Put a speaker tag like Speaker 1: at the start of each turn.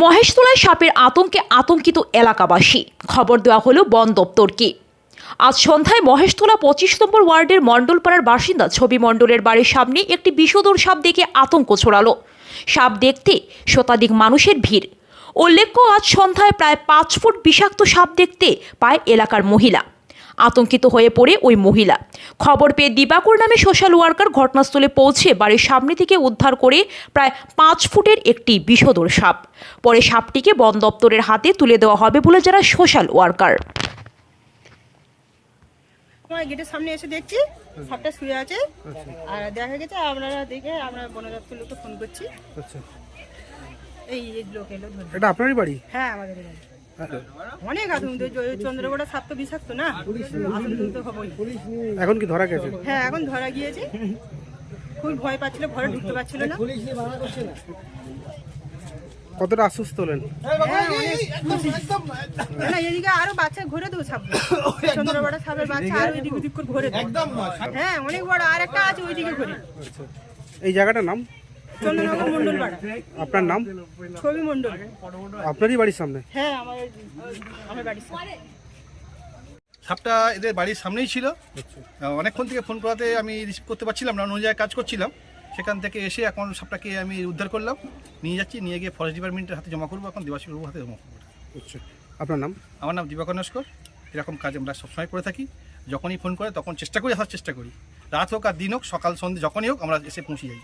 Speaker 1: মহেশতলায় সাপের আতঙ্কে আতঙ্কিত এলাকাবাসী। খবর দেওয়া হলো বন দপ্তরকে। আজ সন্ধ্যায় মহেশতলা পঁচিশ নম্বর ওয়ার্ডের মণ্ডলপাড়ার বাসিন্দা ছবি মণ্ডলের বাড়ির সামনে একটি বিষধর সাপ দেখে আতঙ্ক ছড়ালো। সাপ দেখতে শতাধিক মানুষের ভিড়। উল্লেখ্য, আজ সন্ধ্যায় প্রায় পাঁচ ফুট বিষাক্ত সাপ দেখতে পায় এলাকার মহিলা। আতঙ্কিত হয়ে পড়ে ওই মহিলা। খবর পেয়ে দিবাকর নামে সোশ্যাল ওয়ার্কার ঘটনাস্থলে পৌঁছে বাড়ির সামনে থেকে উদ্ধার করে প্রায় পাঁচ ফুটের একটি বিষধর সাপ। পরে সাপটিকে বন দপ্তরের হাতে তুলে দেওয়া হবে বলে যারা সোশ্যাল ওয়ার্কার
Speaker 2: তোমার গেটের সামনে এসে দেখছি সাপটা শুয়ে আছে। আর দেখা গেছে আপনারা দেখে আমরা বন দপ্তর লোককে ফোন করছি।
Speaker 3: আচ্ছা।
Speaker 2: এই এই লোক এলো ধরে
Speaker 3: এটা আপনারই বাড়ি?
Speaker 2: হ্যাঁ আমাদের এখানে অনেক আতঙ্ক। চন্দ্রগোড়া সাপ তো বিষাক্ত না? আতঙ্ক হবই।
Speaker 3: এখন কি ধরা গেছে?
Speaker 2: হ্যাঁ এখন ধরা গিয়েছে। খুব ভয় পাচ্ছিল ঘরে ঢুকতে পারছিল না।
Speaker 3: কতটা আশ্বস্ত হলেন?
Speaker 2: হ্যাঁ, অনেক না, এদিকে আরও বাচ্চা ঘুরে দেবো সাপ চন্দ্রগোড়া সাপের বাচ্চা আর ওইদিক ওদিক করে ঘুরে দেবো। হ্যাঁ অনেক বড় আর একটা আছে ওইদিকে ঘুরে।
Speaker 3: এই জায়গাটার নাম?
Speaker 2: চন্দ্রনগর মন্ডল পাড়া।
Speaker 3: আপনার নাম?
Speaker 2: ছবি মন্ডল
Speaker 3: আপনারই বাড়ির সামনে?
Speaker 2: হ্যাঁ আমার আমার বাড়ির সামনে।
Speaker 4: সাপটা এদের বাড়ির সামনেই ছিল। অনেকক্ষণ থেকে ফোন করাতে আমি রিসিভ করতে পারছিলাম না অন্য জায়গায় কাজ করছিলাম। সেখান থেকে এসে এখন সাপটাকে আমি উদ্ধার করলাম। নিয়ে যাচ্ছি নিয়ে গিয়ে ফরেস্ট ডিপার্টমেন্টের হাতে জমা করব এখন দেবাশী বাবুর হাতে জমা করব।
Speaker 3: আচ্ছা। আপনার নাম?
Speaker 4: আমার নাম দিবাকর নস্কর। এরকম কাজ আমরা সবসময় করে থাকি। যখনই ফোন করে তখন চেষ্টা করি আসার চেষ্টা করি। রাত হোক আর দিন হোক সকাল সন্ধ্যে যখনই হোক আমরা এসে পৌঁছে যাই।